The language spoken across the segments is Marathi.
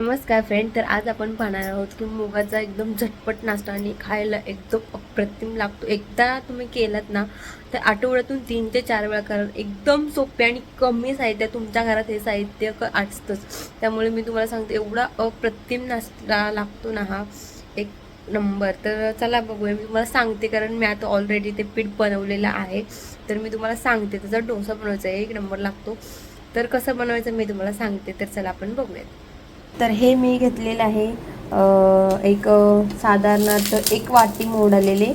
नमस्कार फ्रेंड तर आज आपण पाहणार आहोत की मुगाचा एकदम झटपट नाश्ता आणि खायला एकदम अप्रतिम लागतो. एकदा तुम्ही केलात ना तर आठवड्यातून तीन ते चार वेळा करा एकदम सोपे आणि कमी साहित्य तुमच्या घरात हे साहित्य क असतंच. त्यामुळे मी तुम्हाला सांगते एवढा अप्रतिम नाश्ता लागतो ना हा. एक नंबर. तर चला बघूया मी तुम्हाला सांगते कारण मी आता ऑलरेडी ते पीठ बनवलेलं आहे. तर मी तुम्हाला सांगते त्याचा डोसा बनवायचा आहे एक नंबर लागतो. तर कसं बनवायचं मी तुम्हाला सांगते तर चला आपण बघूयात. तर हे मी घेतलेलं आहे एक साधारणार्थ एक वाटी मोडलेले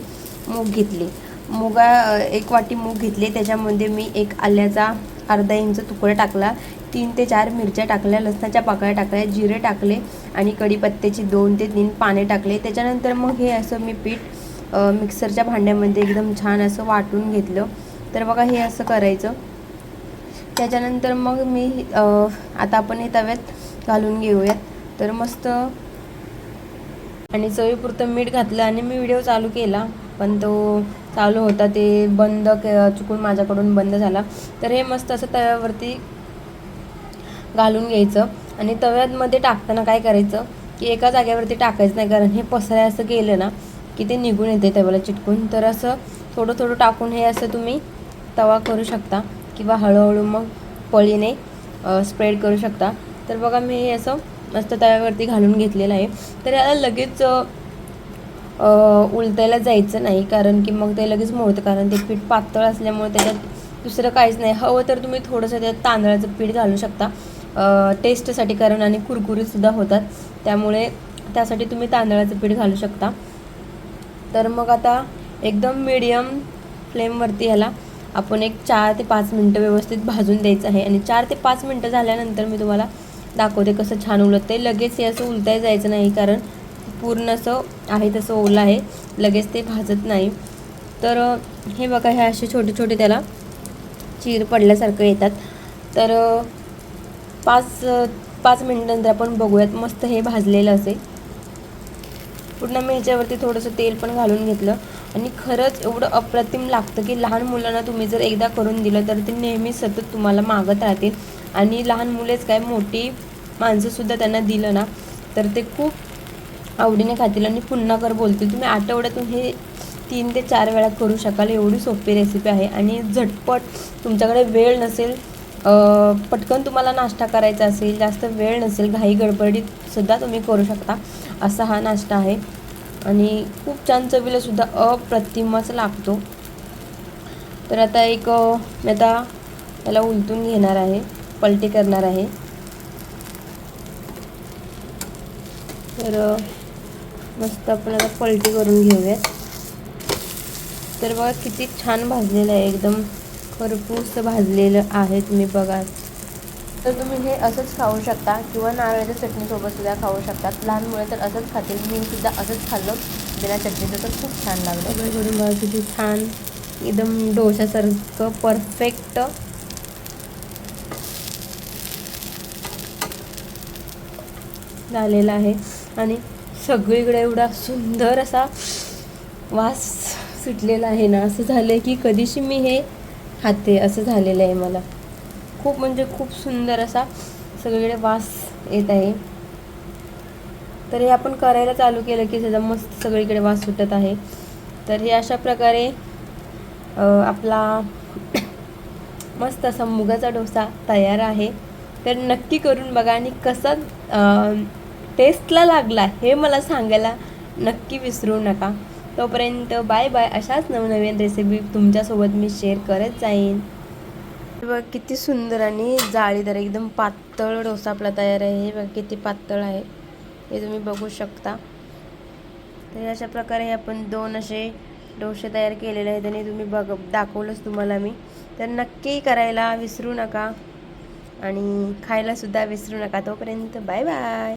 मूग घेतले. मुगा एक वाटी मूग घेतले त्याच्यामध्ये मी एक आल्याचा अर्धा इंच तुकडा टाकला तीन ते चार मिरच्या टाकल्या लसणाच्या पाकळ्या टाकल्या जिरे टाकले आणि कढीपत्त्याची दोन ते तीन पाने टाकले. त्याच्यानंतर मग हे असं मी पीठ मिक्सरच्या भांड्यामध्ये एकदम छान असं वाटून घेतलं. तर बघा हे असं करायचं. त्याच्यानंतर मग मी आता आपण हे तव्यात घालून घेऊयात. तर मस्त. आणि चवीपुरतं मीठ घातलं आणि मी व्हिडिओ चालू केला. पण तो चालू होता ते बंद चुकून माझ्याकडून बंद झाला. तर हे मस्त असं तव्यावरती घालून घ्यायचं. आणि तव्यामध्ये टाकताना काय करायचं की एका जागेवरती टाकायचं नाही. कारण हे पसऱ्या असं केलं ना की ते निघून येते तव्याला चिटकून. तर असं थोडं थोडं टाकून हे असं तुम्ही तवा करू शकता. किंवा हळूहळू मग पळीने स्प्रेड करू शकता. तर बघा मी हे असं मस्त तव्यावरती घालून घेतलेलं आहे. तर याला लगेच उलटायला जायचं नाही कारण की मग ते लगेच मोडतं कारण ते पीठ पातळ असल्यामुळे त्याच्यात दुसरं काहीच नाही. हवं तर तुम्ही थोडंसं त्यात तांदळाचं पीठ घालू शकता. टेस्टसाठी कारण आणि कुरकुरीतसुद्धा होतात. त्यामुळे त्यासाठी तुम्ही तांदळाचं पीठ घालू शकता. तर मग आता एकदम मीडियम फ्लेमवरती ह्याला आपण एक चार ते पाच मिनटं व्यवस्थित भाजून द्यायचं आहे. आणि चार ते पाच मिनटं झाल्यानंतर मी तुम्हाला दाखवते कसं छान उलटते लगेच हे असं उलटाय जायचं नाही कारण पूर्ण असं आहे तसं ओलं आहे. लगेच ते भाजत नाही. तर हे बघा हे असे छोटे छोटे त्याला चीर पडल्यासारखं येतात. तर पाच पाच मिनिटानंतर आपण बघूयात मस्त हे भाजलेलं असेल पूर्ण मी ह्याच्यावरती थोडंसं तेल पण घालून घेतलं. आणि खरंच एवढं अप्रतिम लागतं की लहान मुलांना तुम्ही जर एकदा करून दिलं तर ते नेहमी सतत तुम्हाला मागत राहतील. आणि लहान मुलेच काय मोठी माणसंसुद्धा त्यांना दिलं ना तर ते खूप आवडीने खातील. आणि पुन्हा कर बोलतील तुम्ही आठवड्यातून हे तीन ते चार वेळा करू शकाल एवढी सोपी रेसिपी आहे. आणि झटपट तुमच्याकडे वेळ नसेल पटकन तुम्हाला नाश्ता करायचा असेल जास्त वेळ नसेल घाई गडबडीत सुद्धा तुम्ही करू शकता असा हा नाश्ता आहे. आणि खूप छान चवीला सुद्धा अप्रतिमच लागतो. तर आता एक मी आता त्याला उलटून घेणार आहे. पलटी करणार आहे. तर मस्त आपण आता पलटी करून घेऊयात. तर बघा किती छान भाजलेलं आहे. एकदम खरपूस भाजलेलं आहे तुम्ही बघा. तर तुम्ही हे असंच खाऊ शकता किंवा नारळाच्या चटणीसोबतसुद्धा खाऊ शकतात लहान मुळे तर असंच खातील. मी सुद्धा असंच खाल्लं. बिना चटणीचं तर खूप छान लागलं. करून बघा किती छान. एकदम डोशासारखं परफेक्ट झालेला आहे. आणि सगळीकडे एवढा सुंदर असा वास सुटलेला आहे ना. असं झालं आहे की कधीशी मी हे खाते असं झालेलं आहे मला. खूप म्हणजे खूप सुंदर असा सगळीकडे वास येत आहे. तर हे आपण करायला चालू केलं की त्याचा मस्त सगळीकडे वास सुटत आहे. तर हे अशा प्रकारे आपला मस्त असा मुगाचा डोसा तयार आहे. तर नक्की करून बघा आणि कसा टेस्टला लागला हे मला सांगायला नक्की विसरू नका. तोपर्यंत बाय बाय अशाच नवनवीन रेसिपी तुमच्यासोबत मी शेअर करत जाईन. बघ किती सुंदर आणि जाळीदार एकदम पातळ डोसा आपला तयार आहे. हे बघ किती पातळ आहे. हे तुम्ही बघू शकता. तर अशा प्रकारे आपण दोन असे डोसे तयार केलेले आहेत आणि तुम्ही बघ दाखवलंच तुम्हाला मी. तर नक्की करायला विसरू नका आणि खायलासुद्धा विसरू नका. तोपर्यंत बाय बाय